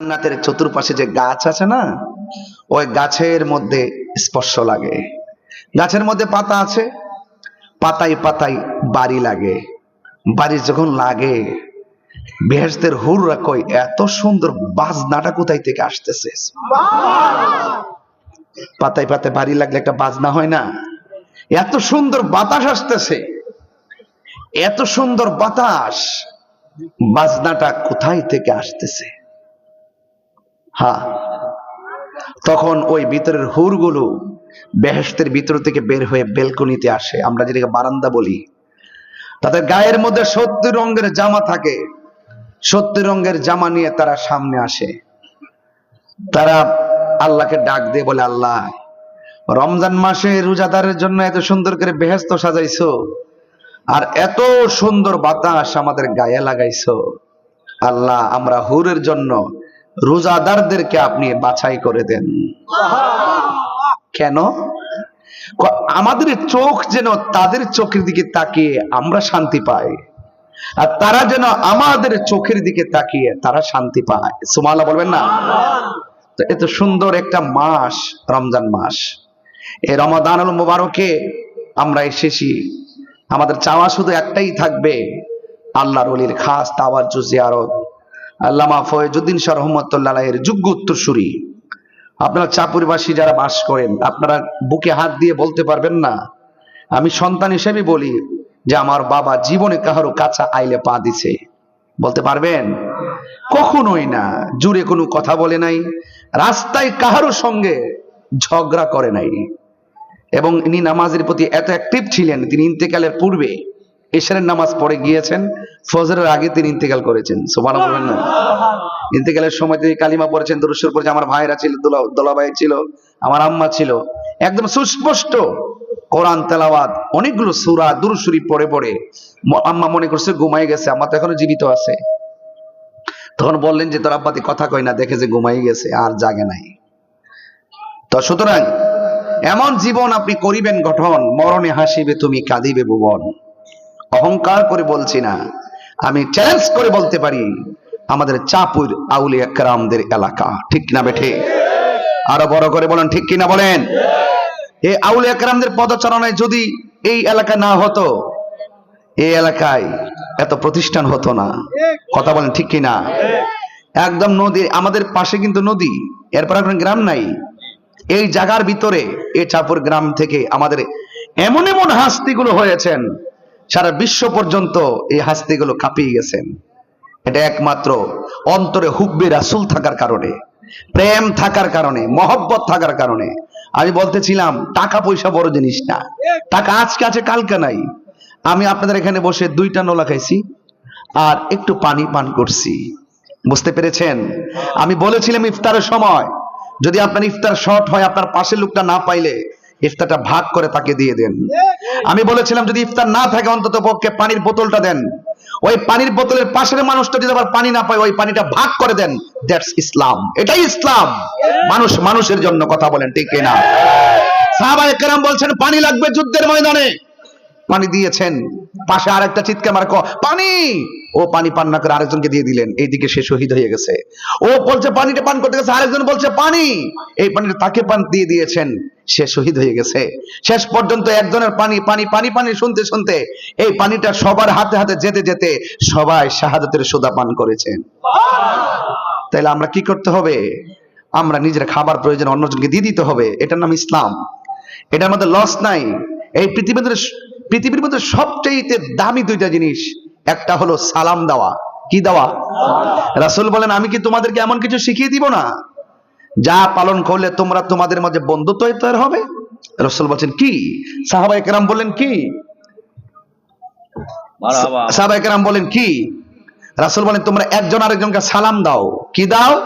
জান্নাতের চতুর্পাশে যে গাছ আছে না, ওই গাছের মধ্যে স্পর্শ লাগে। গাছের মধ্যে পাতা আছে, পাতায় পাতায় বাড়ি লাগে। বাড়ি যখন লাগে বেহেস্তের হুররা কই এত সুন্দর বাজনাটা কোথায় থেকে আসতেছে? পাতায় পাতায় বাড়ি লাগলে একটা বাজনা হয় না? এত সুন্দর বাতাস আসতেছে। এত সুন্দর বাতাস, বাজনাটা কোথায় থেকে আসতেছে? হ্যাঁ তখন ওই ভিতরের হুরগুলো বেহেস্তের ভিতর থেকে বের হয়ে বেলকনিতে আসে। আমরা যেটাকে বারান্দা বলি। তাদের গায়ের মধ্যে সত্যি রঙের জামা থাকে। সত্যি রঙের জামা নিয়ে তারা সামনে আসে। তারা আল্লাহকে ডাক দিয়ে বলে, আল্লাহ, রমজান মাসে রোজাদারের জন্য এত সুন্দর করে বেহেস্ত সাজাইছো আর এত সুন্দর বাতাস আমাদের গায়ে লাগাইছো। আল্লাহ, আমরা হুরের জন্য রোজাদারদেরকে আপনি বাছাই করে দেন। কেন? আমাদের চোখ যেন তাদের চোখের দিকে তাকিয়ে আমরা শান্তি পাই। আর তারা যেন আমাদের চোখের দিকে তাকিয়ে তারা শান্তি পায়। সুমালা বলবেন না? তো এত সুন্দর একটা মাস, রমজান মাস। এই রমাদানুল মুবারকে আমরা এসেছি। আমাদের চাওয়া শুধু একটাই থাকবে, আল্লাহর খাস তাওয়াজ্জ জিয়ারত। আল্লামা ফয়েজুদ্দিন শাহ রহমতুল্লাহ এর যোগ্য উত্তরসূরি। আপনারা চাপুরিবাসী যারা বাস করেন, আপনারা বুকে হাত দিয়ে বলতে পারবেন না। আমি সন্তান হিসেবে বলি যে, আমার বাবা জীবনে কাহারও কাছা আইলে পা দিছে। বলতে পারবেন? কখনোই না। জুড়ে কোনো কথা বলে নাই, রাস্তায় কাহারো সঙ্গে ঝগড়া করে নাই। এবং ইনি নামাজের প্রতি এত অ্যাক্টিভ ছিলেন, তিনি ইন্তেকালের পূর্বে এশারের নামাজ পড়ে গিয়েছেন ফজরের আগে তিনি ইন্তেকাল করেছেন। সোমান বলবেন না? ইন্তেকালের সময় তিনি কালিমা পড়েছেন দরুশ্বর পড়েছে আমার ভাইরা ছিল দোলা- দোলাভাই ছিল আমার আম্মা ছিল। একদম সুস্পষ্ট কোরআন তেলাওয়াত অনেকগুলো সুরা দুরুসুরি পড়ে পড়ে। আম্মা মনে করছে ঘুমাই গেছে আম্মা তো এখনও জীবিত আছে। তখন বললেন যে তোর আব্বাতি কথা কই না দেখে যে ঘুমাই গেছে আর জাগে নাই। তো সুতরাং এমন জীবন আপনি করিবেন গঠন মরণে হাসিবে তুমি কাঁদিবে ভুবন। অহংকার করে বলছি না। আমি চ্যালেঞ্জ করে বলতে পারি, আমাদের চাপুর আউলিয়া কেরামদের এলাকা। ঠিক না বেঠে? আরও বড় করে বলেন, ঠিক কিনা বলেন? এই আউলিয়া কেরামদের পদচারণায় যদি এই এলাকা না হতো এই এলাকায় এত প্রতিষ্ঠান হতো না। কথা বলেন, ঠিক কিনা? একদম নদী, আমাদের পাশে কিন্তু নদী, এরপর এখন গ্রাম নাই। এই জায়গার ভিতরে এই চাপুর গ্রাম থেকে আমাদের এমন এমন হাস্তিগুলো হয়েছেন সারা বিশ্ব পর্যন্ত এই হাস্তিগুলো কাঁপিয়ে গেছেন। এটা একমাত্র অন্তরে হুব্বে রাসুল থাকার কারণে, প্রেম থাকার কারণে, মহব্বত থাকার কারণে। আমি বলতেছিলাম, টাকা পয়সা বড় জিনিস না। টাকা আজকে আছে, কালকে নাই। আমি আপনাদের এখানে বসে দুইটা নোলা খাইছি আর একটু পানি পান করছি। বুঝতে পেরেছেন? আমি বলেছিলাম ইফতারের সময়, যদি আপনার ইফতার শর্ট হয়, আপনার পাশের লোকটা না পাইলে ইফতারটা ভাগ করে তাকে দিয়ে দেন। আমি বলেছিলাম, যদি ইফতার না থাকে, অন্তত পক্ষে পানির বোতলটা দেন। ওই পানির বোতলের পাশের মানুষটা যদি আবার পানি না পায়, ওই পানিটা ভাগ করে দেন। দ্যাটস ইসলাম এটাই ইসলাম মানুষ মানুষের জন্য কথা বলেন, ঠিক না সাহাবায়ে কেরাম বলছেন, পানি লাগবে যুদ্ধের ময়দানে। পানি দিয়েছেন। পাশে আরেকটা চিৎকার মার পানি! ও পানি পান না করে আরেকজনকে দিয়ে দিলেন। এইদিকে সে শহীদ হয়ে গেছে। ও বলছে, পানিটা পান করতে গেছে। আরেকজন বলছে, পানি! এই পানিটা তাকে পান দিয়ে দিয়েছেন। সে শহীদ হয়ে গেছে। শেষ পর্যন্ত একজনের পানি পানি পানি পানি শুনতে শুনতে এই পানিটা সবার হাতে হাতে যেতে যেতে সবাই শাহাদাতের সোদা পান করেছেন তাইলে আমরা কি করতে হবে? আমরা নিজের খাবার প্রয়োজন অন্যজনকে দিয়ে দিতে হবে। এটার নাম ইসলাম। এটার মধ্যে লস নাই। এই পৃথিবীর পৃথিবীর মধ্যে সবচেয়ে দামি দুইটা জিনিস, একটা হলো সালাম দেওয়া। কি দেওয়া? রাসুল বলেন, আমি কি তোমাদেরকে এমন কিছু শিখিয়ে দিব না? যা পালন করলে তোমরা তোমাদের মাঝে বন্ধুত্ব তৈরি হবে। রসল বলছেন কি? সাহাবাই কেরাম বলেন কি? সাহাবাই কেরাম বলেন কি? রাসুল বলেন তোমরা একজন আরেকজনকে সালাম দাও। কি দাও?